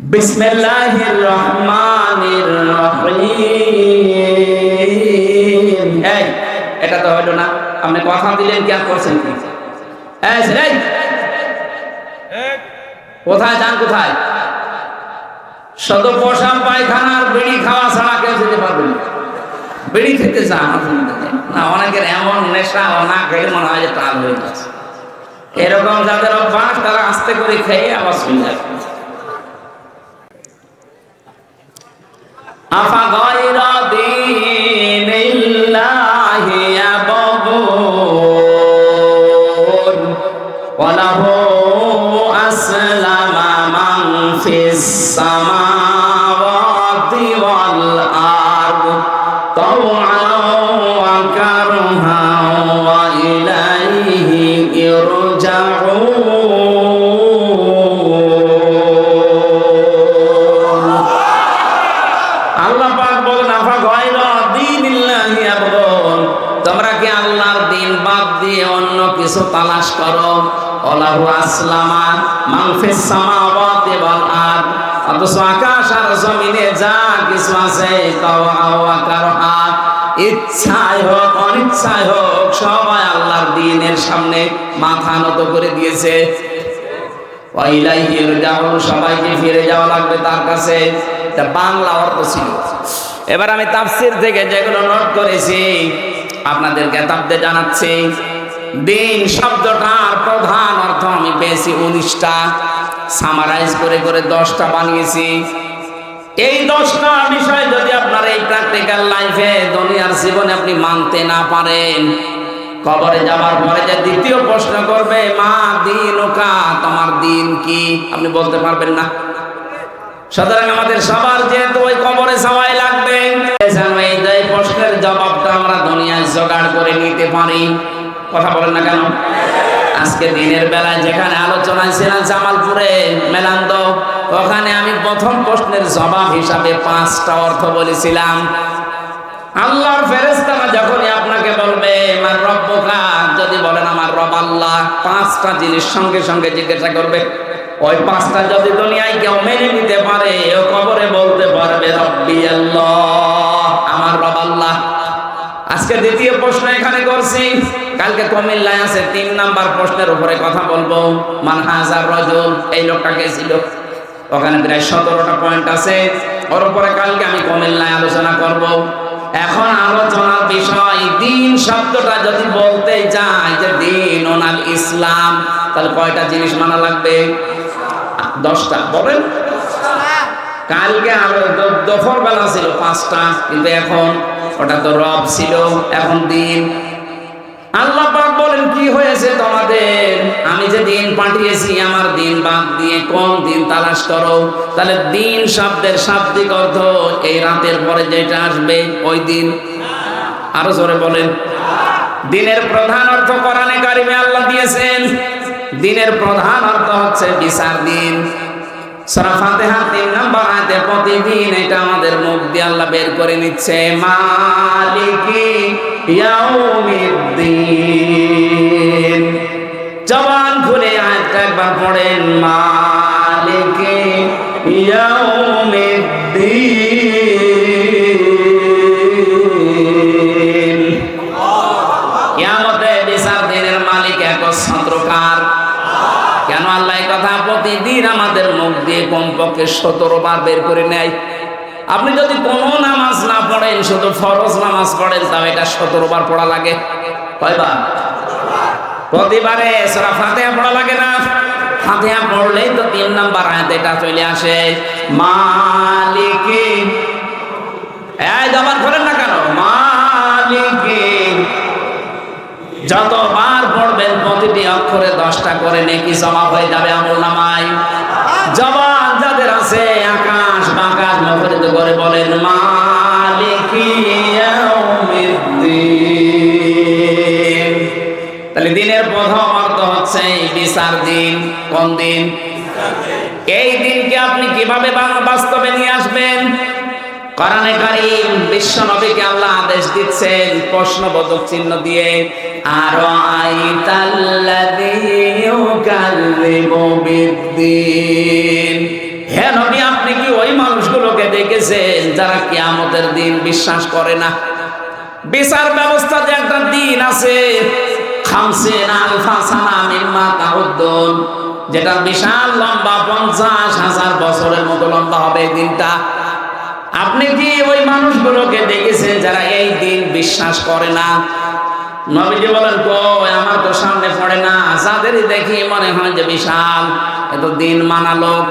বিসমিল্লাহির রহমানির রহিম। এই এটা তো হলো না। আপনি কথা দিলেন কি করছেন কি? এই ছেলে, কোথায় যান কোথায়? শুধু পোশাক পায়খানার বিড়ি খাওয়া ছাড়া কেউ যেতে পারবে না। বিড়ি খেতে চান না অনেকের এমন নেশা না খেয়ে মনে হয় যে টাল হয়ে যাচ্ছে এরকম যাদের অভ্যাস তারা আস্তে করে খেয়ে আবার শুনে যায়। أفغير دين الله يبغون وله أسلم من في السماوات والأرض তালাশ করো। আল্লাহু আসলামা মান ফিস সামাওয়াতি ওয়াল আরদ। অথচ আকাশ আর জমিনে যা কিছু আছে, তাও আওয়া কারহা। ইচ্ছায় হোক, অনিচ্ছায় হোক, সবাই আল্লাহর দিনের সামনে মাথা নত করে দিয়েছে। ওয়াইলাইহি ইরজাউন, সবাইকে ফিরে যাওয়া লাগবে তার কাছে। বাংলা অর্থ ছিল। এবার আমি তাফসির থেকে যেগুলো নোট করেছি আপনাদের কেতাবদের জানাচ্ছি। দিন শব্দটার প্রধান অর্থ আমি পেয়েছি উনিশটা। সামারাইজ করে করে দশটা বানিয়েছি। এই দশটা বিষয় যদি আপনার এই প্র্যাকটিক্যাল লাইফে দুনিয়ার জীবনে আপনি মানতে না পারেন, কবরে যাবার পরে যে দ্বিতীয় প্রশ্ন করবে, মা, দিন ওকা তোমার দিন কি? আপনি বলতে পারবেন না। সুতরাং আমাদের সবার যেহেতু ওই কবরে সবাই লাগবে, এই প্রশ্নের জবাবটা আমরা দুনিয়ায় জোগাড় করে নিতে পারি। কথা বলেন না কেন? আজকে দিনের বেলায় যেখানে আলোচনায় ছিলাম জামালপুরে, মেলান্দ, ওখানে আমি প্রথম প্রশ্নের জবাব হিসাবে পাঁচটা অর্থ বলেছিলাম। আল্লাহর ফেরেস্তারা যখনই আপনাকে বলবে, আমার রব্বকা যদি বলেন, আমার রব আল্লাহ পাঁচটা জিনিস সঙ্গে সঙ্গে জিজ্ঞাসা করবে। ওই পাঁচটা যদি দুনিয়ায় কেউ মেনে নিতে পারে, ও কবরে বলতে পারবে, রব্বি আল্লাহ আমার রব আল্লাহ আজকে দ্বিতীয় প্রশ্ন এখানে করছি। কালকে কুমিল্লায় আছে তিন নাম্বার প্রশ্নের উপরে কথা বলব। মান হাজার রজল এই লোকটা ছিল? ওখানে প্রায় সতেরোটা পয়েন্ট আছে। ওর উপরে কালকে আমি কুমিল্লায় আলোচনা করব। এখন আলোচনার বিষয় দিন শব্দটা যদি বলতে যাই যে দিন ওনাল ইসলাম তাহলে কয়টা জিনিস মানা লাগবে? দশটা বলেন। কালকে আরও দফর বেলা ছিল পাঁচটা কিন্তু এখন ওটা তো রব ছিল, এখন দিন। আল্লাহ পাক বলেন, কি হয়েছে তোমাদের? আমি যে দিন পাঠিয়েছি, আমার দিন বাদ দিয়ে কোন দিন তালাশ করো? তাহলে দিন শব্দের শাব্দিক অর্থ এই রাতের পরে যেটা আসবে, ওই দিন। আরও জোরে বলেন। দিনের প্রধান অর্থ কোরআনে কারিমে আল্লাহ দিয়েছেন। দিনের প্রধান অর্থ হচ্ছে বিচার দিন। সূরা ফাতেহা তিন নম্বর আয়াতে প্রতিদিন এটা আমাদের মুখ দিয়ে আল্লাহ বের করে নিচ্ছে। মালিকি ইয়াউমিদ্দিন। জবান খুলে আয়াতটা একবার পড়েন। মালিকি ইয়াউমিদ্দিন। কমপক্ষে সতেরো বার বের করে নেয়। আপনি যদি কোনো নামাজ না পড়েন, শুধু ফরজ নামাজ পড়েন, তাও এটা সতেরো বার পড়া লাগে। কয়বার? প্রতিবারে সারা ফাতেহা পড়া লাগে না। ফাতেহা পড়লেই তো তিন নাম্বার আয়াত এটা চলে আসে। মালিকি। এই জবান করেন না কেন? মালিকি। যতবার পড়বেন, প্রতিটি অক্ষরে দশটা করে নেকি জমা হয়ে যাবে আমল নামায়। যাদের আছে আকাশ বাকাশ। মুখরিত করে বলেন, মালিকি তাহলে দিনের প্রথম অর্থ হচ্ছে বিচার দিন। কোন দিন? এই দিনকে আপনি কীভাবে বাস্তবে নিয়ে আসবেন? কোরআনে কারীম বিশ্ব নবীকে আল্লাহ আদেশ দিচ্ছেন প্রশ্নবোধক চিহ্ন দিয়ে আর আইতাল্লাযী ইউকাল্লিমু বিদ্দিন? হে নবী দেখেছেন যারা কি কিয়ামতের দিন বিশ্বাস করে না? বিচার ব্যবস্থাতে একটা দিন আছে যেটা বিশাল লম্বা পঞ্চাশ হাজার বছরের মতো লম্বা হবে এই দিনটা। আপনি কি ওই মানুষগুলোকে দেখেছেন যারা এই দিন বিশ্বাস করে না? নবীজি বলেন, কই, আমার তো সামনে পড়ে না। যাদেরই দেখি মনে হয় যে বিশাল এত দিন মানা লোক।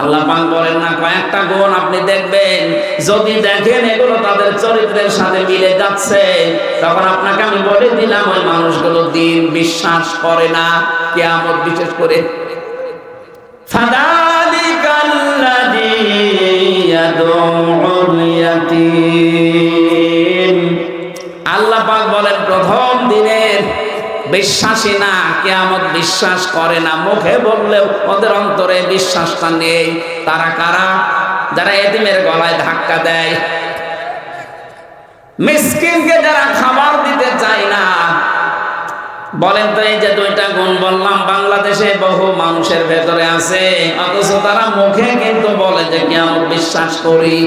আল্লাহ পাক বলেন, না, কয়েকটা গুণ আপনি দেখবেন। যদি দেখেন এগুলো তাদের চরিত্রের সাথে মিলে যাচ্ছে, তখন আপনাকে আমি বলে দিলাম, ওই মানুষগুলো দিন বিশ্বাস করে না কে আমার বিশেষ করে। সাদা ফাদালিকাল্লাযী ইয়াদউ বিশ্বাসী না, কেয়ামত বিশ্বাস করে না। মুখে বললেও ওদের অন্তরে বিশ্বাসটা নেই। তারা কারা? যারা এতিমের গলায় ধাক্কা দেয়। মিসকিনকে যারা খাবার দিতে চায় না, বলেন তো এই যে দুইটা গুণ বললাম, বাংলাদেশে বহু মানুষের ভেতরে আছে। অথচ তারা মুখে কিন্তু বলে যে কি আমি বিশ্বাস করি।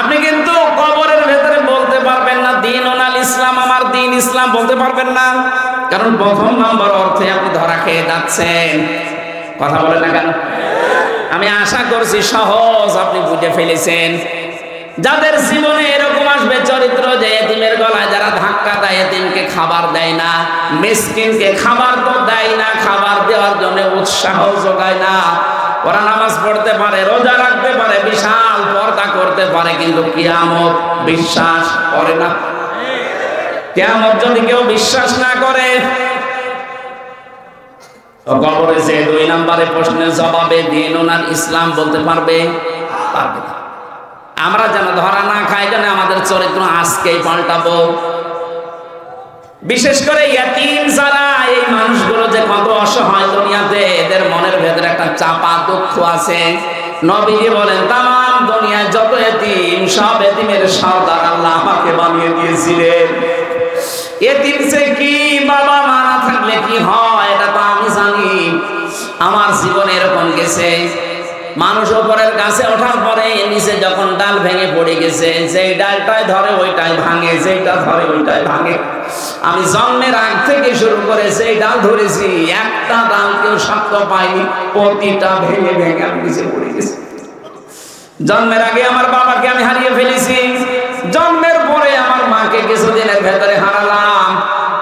আপনি কিন্তু কবরের ভেতরে বলতে পারবেন না, দিন ওনাল ইসলাম দিন ইসলাম বলতে পারবেন না। কারণ প্রথম নম্বর অর্থে আপনি ধরা খেয়ে যাচ্ছেন। কথা বলেন না কেন? আমি আশা করছি সহজ আপনি বুঝে ফেলেছেন। যাদের জীবনে এরকম আসবে চরিত্র যে এতিমের গলায় যারা ধাক্কা দেয়, এতিমকে খাবার দেয় না, মিসকিনকে খাবার তো দেয় না, খাবার দেওয়ার জন্য উৎসাহ যোগায় না। ওরা নামাজ পড়তে পারে, রোজা রাখতে পারে, বিশাল পর্দা করতে পারে, কিন্তু কিয়ামত বিশ্বাস করে না। কিয়ামত যদি কেউ বিশ্বাস না করে কবরে যে দুই নম্বরে প্রশ্নের জবাবে দিন ওনার ইসলাম বলতে পারবে? পারবে না। আমরা যেন ধরা না খাই, যেন আমাদের চরিত্র আজকেই পাল্টাবো। বিশেষ করে ইয়াতিম যারা, এই মানুষগুলো যে কত অসহায় দুনিয়াতে, এদের মনের ভেতরে একটা চাপা দুঃখ আছে। নবীজি বলেন তাম দুনিয়ায় যত এতিম, সব এতিমের সর্দার আল্লাহ আমাকে বানিয়ে দিয়েছিলেন। এতিম সে কি বাবা মারা থাকলে কি হয়, এটা তো আমি জানি। আমার জীবনে এরকম গেছে। মানুষ ওপরের গাছে ওঠার পরে নিচে যখন ডাল ভেঙে পড়ে গেছে, যেই ডালটাই ধরে ওইটাই ভাঙে, যেইটা ধরে ওইটাই ভাঙে। আমি জন্মের আগ থেকে শুরু করে সেই ডাল ধরেছি, একটা ডাল কেউ শক্ত পাইনি প্রতিটা ভেঙে ভেঙে আমি নিচে পড়ে গেছি। জন্মের আগে আমার বাবাকে আমি হারিয়ে ফেলেছি। জন্মের পরে আমার মাকে কিছুদিনের ভেতরে হারালাম।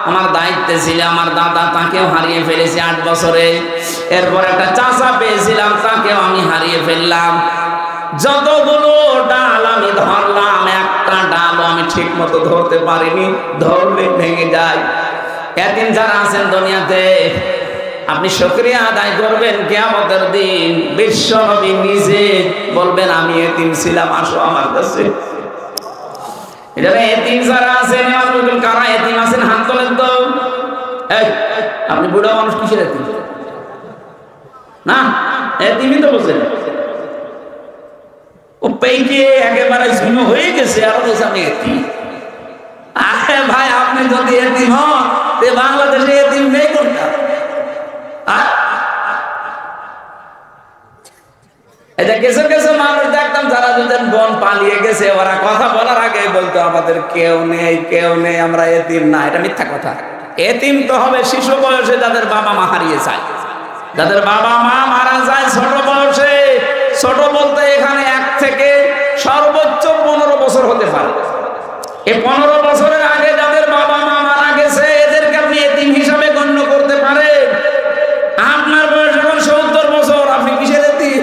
আমার দায়িত্বে ছিল, আমার দাদা তাকেও হারিয়ে ফেলেছি আট বছরে। এরপর একটা চাষা পেয়েছিলাম, তাকেও আমি হারিয়ে ফেললাম। যতগুলো ডাল আমি ধরলাম, একটা ডালও আমি ঠিক মতো ধরতে পারিনি, ধরলে ভেঙে যায়। এদিন যারা আছেন দুনিয়াতে, আপনি সক্রিয়া আদায় করবেন কেয়ামতের দিন। বিশ্ব নবী নিজে বলবেন, আমি এতিম ছিলাম, আসো আমার কাছে। এখানে এতিম যারা আছেন এমন কারা এতিম আছেন? হাত তো। এই, আপনি বুড়া মানুষ কিসের এতিম? না, এতিমই তো বলছেন ও পেইকে একেবারে শূন্য হয়ে গেছে, আর বলছে আমি এতিম। ভাই, আপনি যদি এতিম হন বাংলাদেশে এতিম নেই কোনটা? এটা কিছু কিছু মানুষ দেখতাম যারা দুজন বন পালিয়ে গেছে, ওরা কথা বলার আগে বলতো, আমাদের কেউ নেই কেউ নেই, আমরা এতিম না। এটা মিথ্যা কথা। এতিম তো হবে শিশু বয়সে যাদের বাবা মা হারিয়ে যায়। যাদের বাবা মা মারা যায় ছোট বয়সে, ছোট বলতে এখানে এক থেকে সর্বোচ্চ পনেরো বছর হতে পারে। এই পনেরো বছরের আগে যাদের বাবা মা মারা গেছে এদেরকে আপনি এতিম হিসাবে গণ্য করতে পারেন আপনার বয়স এখন সত্তর বছর আপনি কিসের এতিম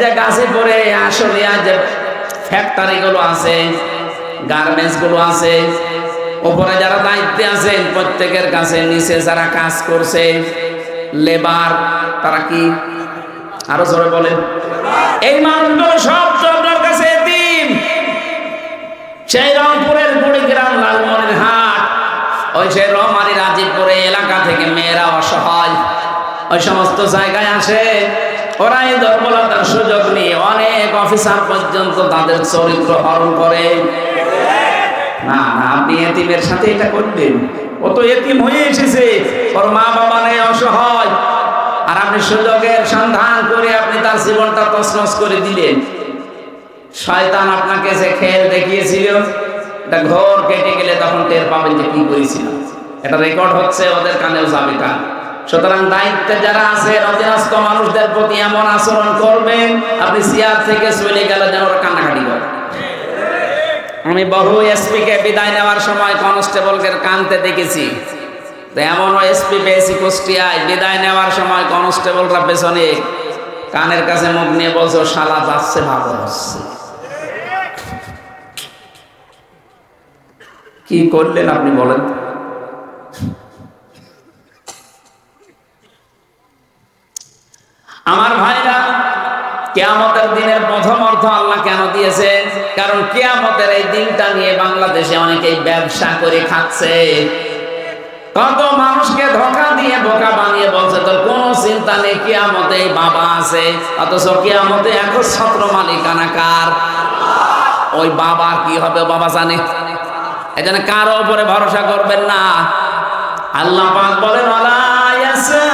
যে গাছে পরে আসলে যে ফ্যাক্টরি গুলো আছে গার্মেন্টসগুলো আছে উপরে যারা দায়িত্বে আছেন প্রত্যেকের কাছে নিচে যারা কাজ করছে লেবার তারা কি? আরও জোরে বলেন। এই মানুষগুলো সব আপনার কাছে এতিম। সেই রংপুরের কুড়িগ্রাম লালমনির হাট, ওই সেই রহমানি রাজীবপুরে এলাকা থেকে মেয়েরা অসহায়, ওই সমস্ত জায়গায় আসে। ওরা এই দুর্বলতার সুযোগ নিয়ে অনেক অফিসার পর্যন্ত তাদের চরিত্র হরণ করে। না না, আপনি এতিমের সাথে এটা করবেন। ও তো এতিম হয়ে এসেছে। ওর মা বাবা নেই, অসহায়। আর আপনি সুযোগের সন্ধান করে আপনি তার জীবনটা তছনছ করে দিলেন। শয়তান আপনাকে যে খেল দেখিয়েছিল, এটা ঘর কেটে গেলে তখন টের পাবেন যে কি করেছিল। এটা রেকর্ড হচ্ছে ওদের কানেও যাবে কান। সুতরাং দায়িত্বে যারা আছে অধীনস্থ মানুষদের প্রতি এমন আচরণ করবেন, আপনি সিয়ার থেকে চলে গেলে যেন ওরা কান্নাকাটি করে। আমি বহু এসপি কে বিদায় নেওয়ার সময় কনস্টেবলকে কানতে দেখেছি। তো এমনও এসপি পেয়েছি কুষ্টিয়ায়, বিদায় নেওয়ার সময় কনস্টেবলরা পেছনে কানের কাছে মুখ নিয়ে বলছো শালা যাচ্ছে, ভালো হচ্ছে। কি করলেন আপনি বলেন? আমার ভাইরা, কেয়ামতের দিনের প্রথম অর্থ আল্লাহ কেন দিয়েছে? কারণ কেয়ামতের এই দিনটা নিয়ে বাংলাদেশে অনেকেই ব্যবসা করে খাচ্ছে। কত মানুষকে ধোকা দিয়ে বোকা বানিয়ে বলছে, তোর কোনো চিন্তা নেই, কেয়ামতে বাবা আছে। অথচ কেয়ামতে এখন ছত্র মালিকানা কার ওই বাবা কি হবে বাবা জানে। এজন্য কারও উপরে ভরসা করবেন না। আল্লাহ পাক বলেন ইয়াসালু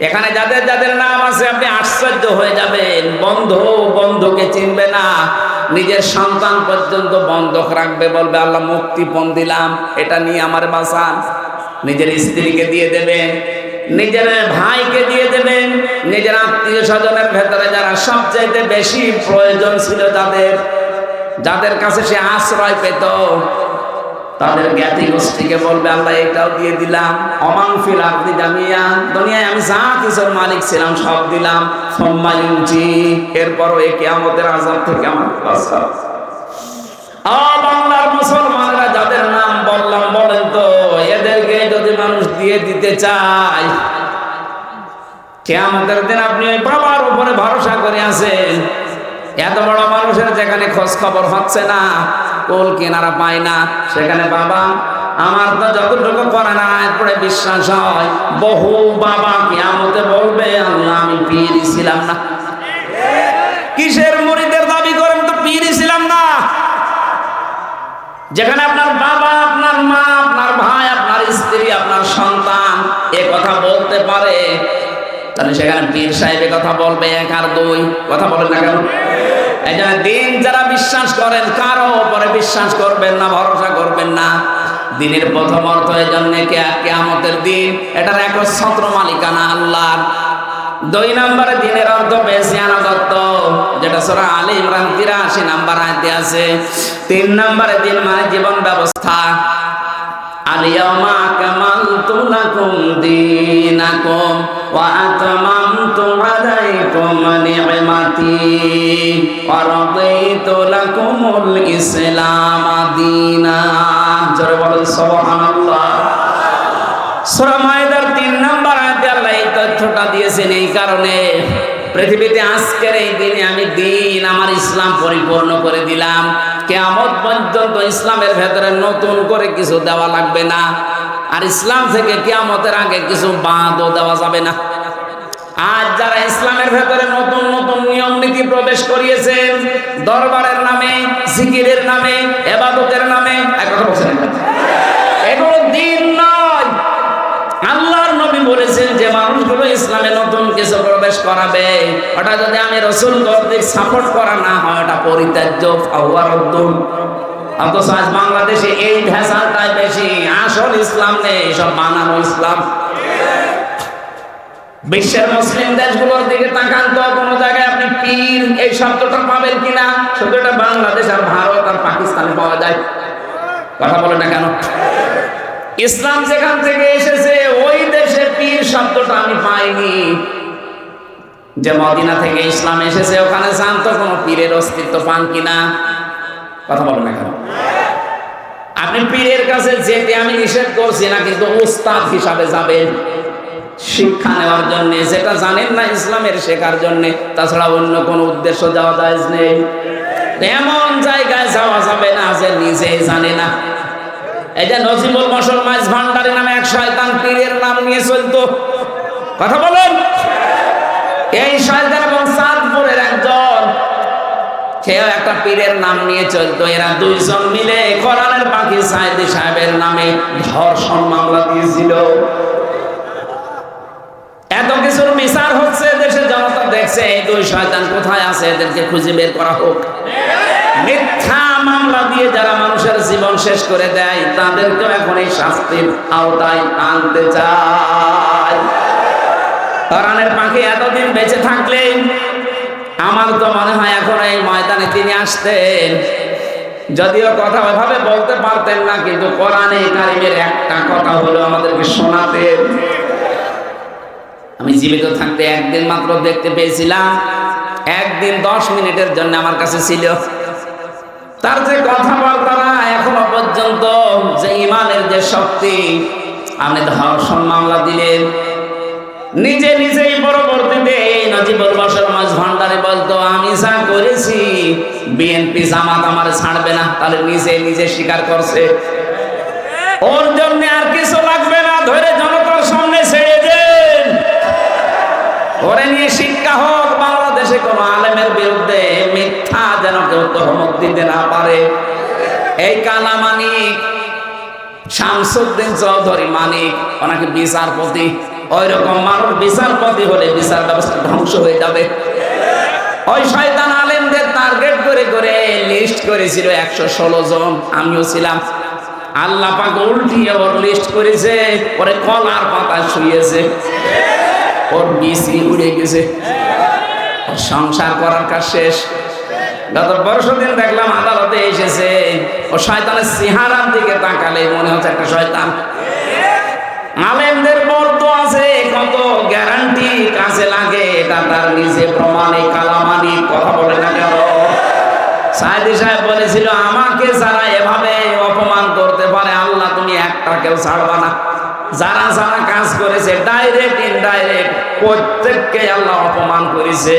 এখানে যাদের যাদের নাম আছে, আপনি আশ্চর্য হয়ে যাবেন। বন্ধ, বন্ধকে চিনবে না। নিজের সন্তান পর্যন্ত বন্ধক রাখবে, বলবে, আল্লাহ, মুক্তিপণ দিলাম। এটা নিয়ে আমার বাসান নিজের স্ত্রীকে দিয়ে দেবেন, নিজের ভাইকে দিয়ে দেবেন, নিজের আত্মীয় স্বজনের ভেতরে যারা সবচাইতে বেশি প্রয়োজন ছিল তাদের, যাদের কাছে সে আশ্রয় পেত তাদের জ্ঞাতি গোষ্ঠীকে বলবে, আল্লাহ এটাও দিয়ে দিলাম। অমাং ফিল আপনি জামিয়া। দুনিয়ায় আমি যা কিছুর মালিক ছিলাম, সব দিলাম। সম্মায়ুঞ্চি এরপরও এই কেয়ামতের আজাব থেকে আমার বাঁচাও। বাংলার মুসলমানরা যাদের নাম বললাম, বলেন তো, এদেরকে যদি মানুষ দিয়ে দিতে চায়, কেয়ামতের দিন আপনি ওই বাবার উপরে ভরসা করে আছেন। এত বড় মানুষের যেখানে খোঁজ খবর হচ্ছে না। কোল কেনারা পায় না। সেখানে বাবা, আমার তো যতটুকু করে না এরপরে বিশ্বাস হয়, বহু বাবা কেয়ামতে বলবে, আল্লাহ, আমি পীরই ছিলাম না। কিসের মুড়িদের দাবি করেন তো পীরই ছিলাম না? যেখানে আপনার বাবা, আপনার মা, আপনার ভাই, আপনার স্ত্রী, আপনার সন্তান এ কথা বলতে পারে, তাহলে সেখানে পীর সাহেব এ কথা বলবে এক আর দুই। কথা বলেন না কেন? এই দিন যারা বিশ্বাস করেন, কারও উপরে বিশ্বাস করবেন না, ভরসা করবেন না। দিনের প্রথম অর্থ এই জন্য কেয়ামতের দিন, এটার এক ছত্র মালিকানা আল্লাহর। দুই নম্বরে দিনের অর্থ বেশি আনগত যেটা সোরা আলী ইমরান তিরাশি নাম্বার আয়তে আছে। তিন নম্বরে দিন মানে জীবন ব্যবস্থা। আলিয়ামা কামালতু লাকুম দীনাকুম। মাইদার 3 নাম্বার আয়াতে আল্লাহ এই তথ্যটা দিয়েছেন এই কারণে পৃথিবীতে আজকের এই দিনে আমি দিন আমার ইসলাম পরিপূর্ণ করে দিলাম। কেয়ামত পর্যন্ত ইসলামের ভেতরে নতুন করে কিছু দেওয়া লাগবে না। আর ইসলাম থেকে কেয়ামতের আগে কিছু বাঁধও দেওয়া যাবে না। আজ যারা ইসলামের ভেতরে নতুন নতুন নিয়ম নীতি প্রবেশ করিয়েছেন দরবারের নামে, জিকিরের নামে, এবাদতের নামে এগুলো দিন নয়। আল্লাহর নবী বলেছেন যে মানুষগুলো ইসলামে নতুন কিছু প্রবেশ করাবে। ওটা যদি আমি রসুল কর্তৃক সাপোর্ট করা না হয়, ওটা পরিত্যাজ্য, ফাওয়ার অথচ আজ বাংলাদেশে এই ভেসালটাই বেশি। আসল ইসলাম নেই, সব বানানো ইসলাম। বিশ্বের মুসলিম দেশগুলোর দিকে তাকান তো, কোনো জায়গায় আপনি পীর, এই শব্দটা পাবেন কিনা? শুধু বাংলাদেশ আর ভারত আর পাকিস্তানে পাওয়া যায়। কথা বলে না কেন? ইসলাম যেখান থেকে এসেছে, ওই দেশে পীর শব্দটা আমি পাইনি। যে মদিনা থেকে ইসলাম এসেছে, ওখানে যান তো কোনো পীরের অস্তিত্ব পান কিনা? কথা বলো না কেন? আপনি পীরের কাছে যেতে আমি নিষেধ করছি না, কিন্তু উস্তাদ হিসাবে যাবেন। শিক্ষা নেওয়ার জন্য, যেটা জানেন না ইসলামের শেখার জন্য, তাছাড়া অন্য কোনো উদ্দেশ্য যাওয়া যায় নেই। এমন জায়গায় যাওয়া যাবে না যে নিজে জানে না। এই যে নজিবুল মশল মাইজ ভান্ডারি নামে এক শয়তান পীরের নাম নিয়ে চলতো। কথা বলেন। এই শয়তান সেও একটা পীরের নাম নিয়ে চলতো। এরা দুইজন মিলে কোরআনের পাখি সাইদি সাহেবের নামে ধর্ষণ মামলা দিয়েছিল। এত কিছুর হচ্ছে, দেশের জনতা দেখছে, এই দুই শয়তান কোথায় আছে? এদেরকে খুঁজে বের করা হোক। মিথ্যা মামলা দিয়ে যারা মানুষের জীবন শেষ করে দেয়, তাদেরকেও এখন এই শাস্তির আওতায় আনতে চায়। কোরআনের পাখি এতদিন বেঁচে থাকলে আমার তো মনে হয় এখন এই ময়দানে তিনি আসতেন। যদিও কথা ওইভাবে বলতে পারতেন না, কিন্তু কোরআনে কারিমের একটা কথা হলো আমাদেরকে শোনাতেন আমি জীবিত থাকতে একদিন মাত্র দেখতে পেয়েছিলাম, একদিন দশ মিনিটের জন্য আমার কাছে ছিল। তার যে কথাবার্তা না এখনও পর্যন্ত যে ইমানের যে শক্তি, আপনি ধর্ষণ মামলা দিলেন নিজে নিজেই পরবর্তীতে এই নজিবুল বসর মাঝ ভান্ডারে বলতো, আমি যা করেছি বিএনপি জামাত আমার ছাড়বে না, তাহলে নিজে নিজে স্বীকার করছে। ওর জন্য আর কিছু লাগবে না, ধরে জনতার সামনে ছেড়ে দেন। ওরে নিয়ে শিক্ষা হোক, বাংলাদেশে কোনো আলেমের বিরুদ্ধে মিথ্যা যেন কেউ তহমত দিতে না পারে। এই কালা মানিক শামসুদ্দিন চৌধুরী মানিক, ওনাকে বিচারপতি ওই রকম মানুষ বিচারপতি হলে বিচার ব্যবস্থা ধ্বংস হয়ে যাবে। ওই শয়তান আলেমদের টার্গেট করে করে লিস্ট করেছিল একশো ষোলো জন। আমিও ছিলাম। আল্লাহ পাক উল্টিয়ে ওর লিস্ট করেছে, ওরে কলার পাতা শুয়েছে ওর বিসি উড়ে গেছে। সংসার করার কাজ শেষ। গত পরশু দিন দেখলাম আদালতে এসেছে, ও শয়তানের চেহারার দিকে তাকালে মনে হচ্ছে একটা শয়তান। আলেমদের ছাড়বা না। যারা যারা কাজ করেছে ডাইরেক্ট ইনডাইরেক্ট প্রত্যেককে আল্লাহ অপমান করেছে।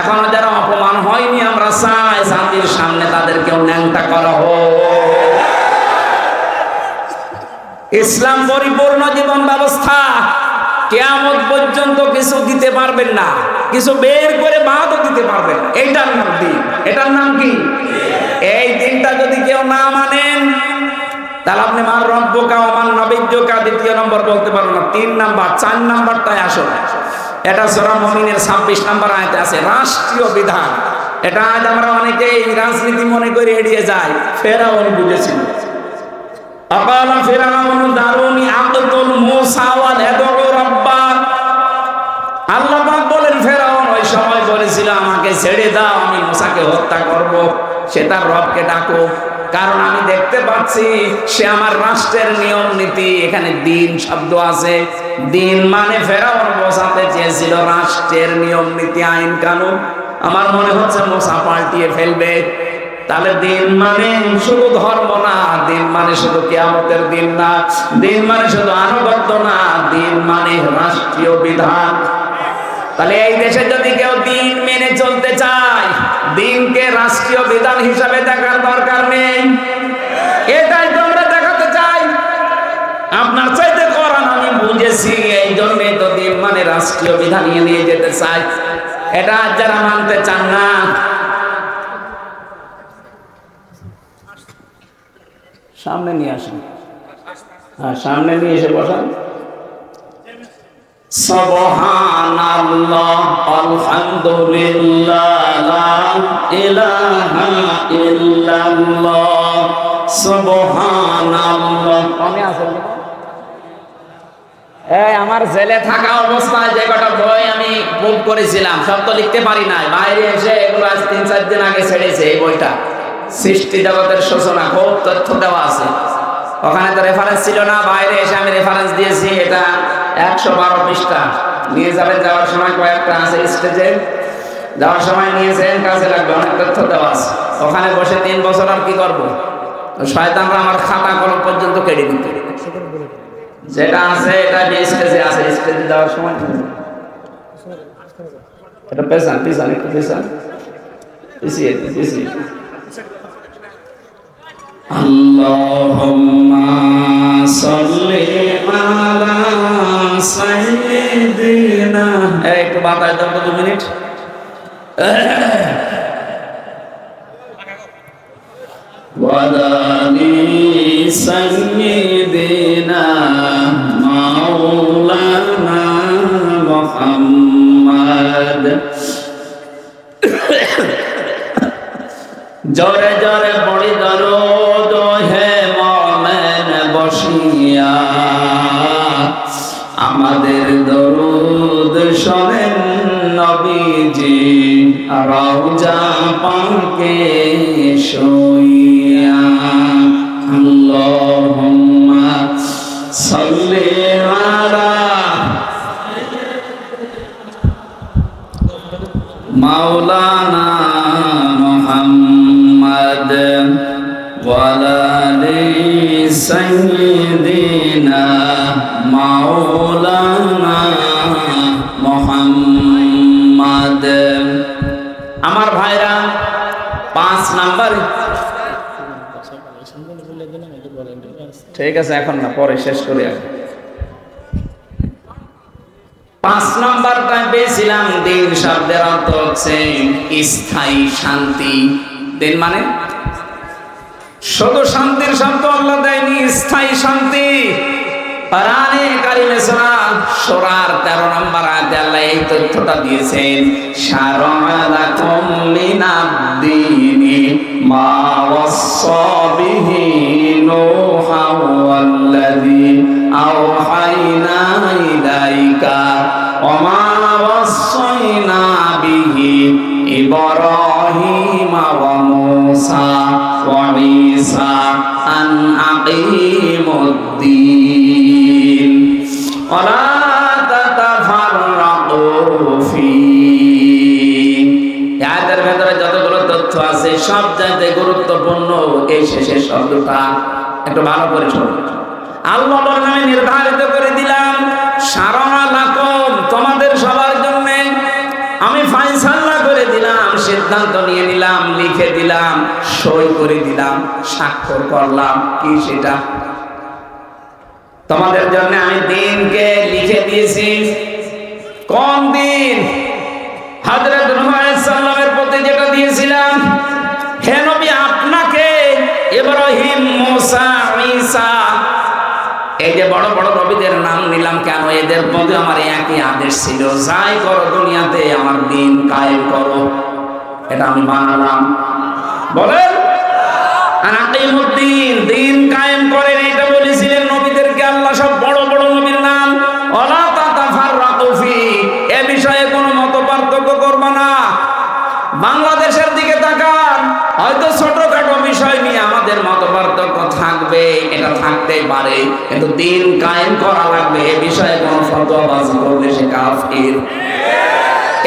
এখনও যারা অপমান হয়নি, আমরা চাই শান্তির সামনে তাদেরকেও ন্যাংটা করা হোক। ইসলাম পরিপূর্ণ জীবন ব্যবস্থা, কেয়ামত পর্যন্ত কিছু দিতে পারবেন না। কিছু বের করে বাদও দিতে পারবেন। এইটার নাম দিন। এটার নাম কি? এই দিনটা যদি কেউ না মানেন তাহলে আপনি মার রব্বকা আমার নবীজ্ঞকা দ্বিতীয় নম্বর বলতে পারবেন না, তিন নাম্বার, চার নাম্বারটাই আসল। এটা সোরা মমিনের ছাব্বিশ নাম্বার আয়তে আছে, রাষ্ট্রীয় বিধান। এটা আজ আমরা অনেকেই রাজনীতি মনে করে এড়িয়ে যাই, ফেরাউন বুঝেছিল। অকাল ফেরাউন দারুনি আব্দুল মুসা ওয়াল ইয়াদউ রাব্বা। আল্লাহ বলেন, ফেরাউন ওই সময় বলেছিল আমাকে ছেড়ে দাও, আমি মুসাকে হত্যা করব। সে তার রবকে ডাকো। কারণ আমি দেখতে পাচ্ছি সে আমার রাষ্ট্রের নিয়ম নীতি, এখানে দিন শব্দ আছে। দিন মানে ফেরাউন বসাতে চেয়েছিল রাষ্ট্রের নিয়ম নীতি, আইন, কানুন। আমার মনে হচ্ছে মোসা পাল্টিয়ে ফেলবে। তাহলে দিন মানে শুধু ধর্ম না, দিন মানে শুধু কেয়ামতের দিন না। দিন মানে শুধু আনুগত্য না, দিন মানে রাষ্ট্রীয় বিধান। তাহলে এই দেশে যদি কেউ দিন মেনে চলতে চায়, দিনকে রাষ্ট্রীয় বিধান হিসাবে দেখার দরকার নেই। এটাই তো আমরা দেখাতে চাই। আপনার চাইতে করান আমি বুঝেছি, এই জন্যই তো দিন মানে রাষ্ট্রীয় বিধান নিয়ে যেতে চাই। এটা যারা মানতে চান না। সামনে নিয়ে আসেন। হ্যাঁ সামনে নিয়ে এসে বসান। আমার জেলে থাকা অবস্থায় যে কটা বই আমি বুক করেছিলাম, সব তো লিখতে পারি নাই। বাইরে এসে এগুলো আজ তিন চার দিন আগে ছেড়েছে এই বইটা। সৃষ্টি জগতের সূচনা, খুব তথ্য দেওয়া আছে। ওখানে তো রেফারেন্স ছিল না, বাইরে এসে আমি রেফারেন্স দিয়েছি, এটা একশো বারো পৃষ্ঠা। নিয়ে যাবেন, যাওয়ার সময় কয়েকটা আছে স্টেজে যাওয়ার সময় নিয়েছেন কাজে লাগবে, অনেক তথ্য দেওয়া আছে। ওখানে বসে তিন বছর আর কি করব? শয়তানরা আমার খাতা কলম পর্যন্ত কেড়ে দিত যেটা আছে, এটা স্টেজে আছে স্টেজে যাওয়ার সময়। এটা পেছান, পিছান, একটু পেছান। পিছিয়ে পিছিয়ে। اللهم صل على سيدنا এই একটু বাতাস দাও তো দু মিনিট وعلى سيدنا مولانا محمد জরে জরে পড়ি দরদ রওজা পাকে শুইয়া আল্লাহুম্মা সাল্লি আলা মাওলানা মুহাম্মদ ওয়ালা সাইয়্যিদিনা মাওলানা মুহাম্মদ। আমার ভাইরা, পাঁচ নাম্বার। ঠিক আছে, এখন না, পরে শেষ করে পাঁচ নাম্বারটা পেয়েছিলাম, দিন শব্দের অর্থ হচ্ছে স্থায়ী শান্তি। দিন মানে? শুধু শান্তির শব্দ আল্লাহ দেয়নি, স্থায়ী শান্তি। কোরআনে কারিমে সূরা সূরার 13 নম্বর আয়াতে আল্লাহ এই তথ্যটা দিয়েছেন শারালাকুম মিনাদ-দীনি মা ওয়াসসা বিহি নূহা ওয়াল্লাযী আওহাইনা ইলাইকা ওয়া মা ওয়াসাইনা বিহি ইব্রাহিম। গুরুত্বপূর্ণ এই শেষের শব্দটা একটু ভালো করে শুনুন আল্লাহ বলেন, আমি নির্ধারিত করে দিলাম সারা লাকম তোমাদের সবার জন্য। আমি ফাইসাল্লা করে দিলাম, সিদ্ধান্ত নিয়ে নিলাম, লিখে দিলাম, সই করে দিলাম, স্বাক্ষর করলাম। কি সেটা? তোমাদের জন্য আমি দিনকে লিখে দিয়েছি। কোন দিন? হযরত নূহ মুসা, ঈসা। এই যে বড় বড় নবীদের নাম নিলাম কেন? এদের মধ্যে আমার একই আদেশ ছিল। যাই করো দুনিয়াতে, আমার দিন কায়েম করো। এটা আমি বানালাম বলেন? আর আকিমুদ্দিন, দিন কায়েম করেন, এটা বলেছিলেন নবীদেরকে আল্লাহ, সব বড় বড় নবীর নাম। অলা তাতাফাররাকু ফি, এ বিষয়ে কোনো মত পার্থক্য করবা না। বাংলাদেশের দিকে তাকান। হয়তো ছোটখাটো বিষয় নিয়ে আমাদের মত থাকবে, এটা থাকতেই পারে। কিন্তু দিন কায়েম করা লাগবে, এ বিষয়ে কোনো ফতোয়াবাজি করলে সে কাফির।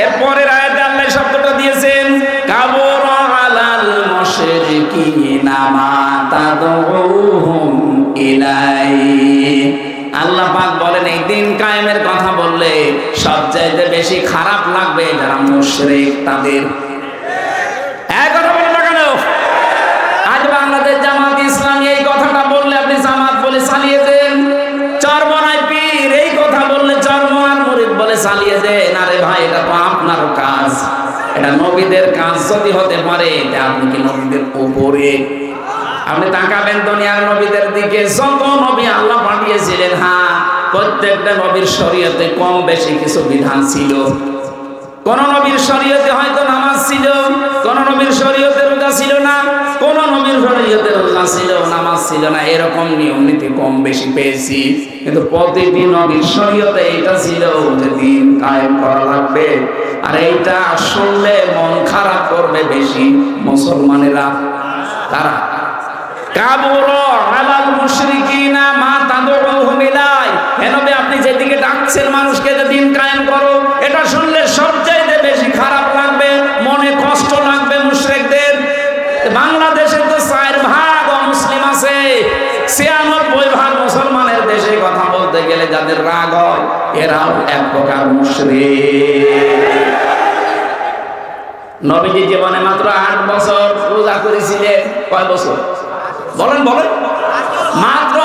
এরপরের আয়াতে আল্লাহ শব্দটা দিয়েছেন, কাবর আলাল মুশরিকিনা মা তাদউহুম ইলাই আল্লাহ পাক বলেন, এই দিন কায়েমের কথা বললে সবচাইতে বেশি খারাপ লাগবে যারা মুশরিক তাদের। চালিয়ে দেন আরে ভাই, এটা তো আপনার কাজ। এটা নবীদের কাজ। যদি হতে পারে আপনি কি নবীদের উপরে? আপনি তাকাবেন দুনিয়ার নবীদের দিকে। যত নবী আল্লাহ পাঠিয়েছিলেন হ্যাঁ প্রত্যেকটা নবীর শরীয়তে কম বেশি কিছু বিধান ছিল। কোন নবীর শরীয়তে হয়তো ছিল, কোন নবীর শরীয়তে রোজা ছিল না, কোন নবীর শরীয়তে রোজা ছিল, নামাজ ছিল না, এরকম নিয়ম নীতি কম বেশি পেয়েছি। কিন্তু প্রতিটি নবীর শরীয়তে এটা ছিল যে দিন কায়েম করা লাগবে। আর এইটা শুনলে মন খারাপ করবে বেশি মুসলমানেরা। তারা আপনি যেদিকে ডাকছেন মানুষকে গেলে যাদের রাগ হয়, এরাও এক প্রকার মুশরে নবীজি জীবনে মাত্র আট বছর রোজা করেছিলেন। কয় বছর? বলেন বলেন। মাত্র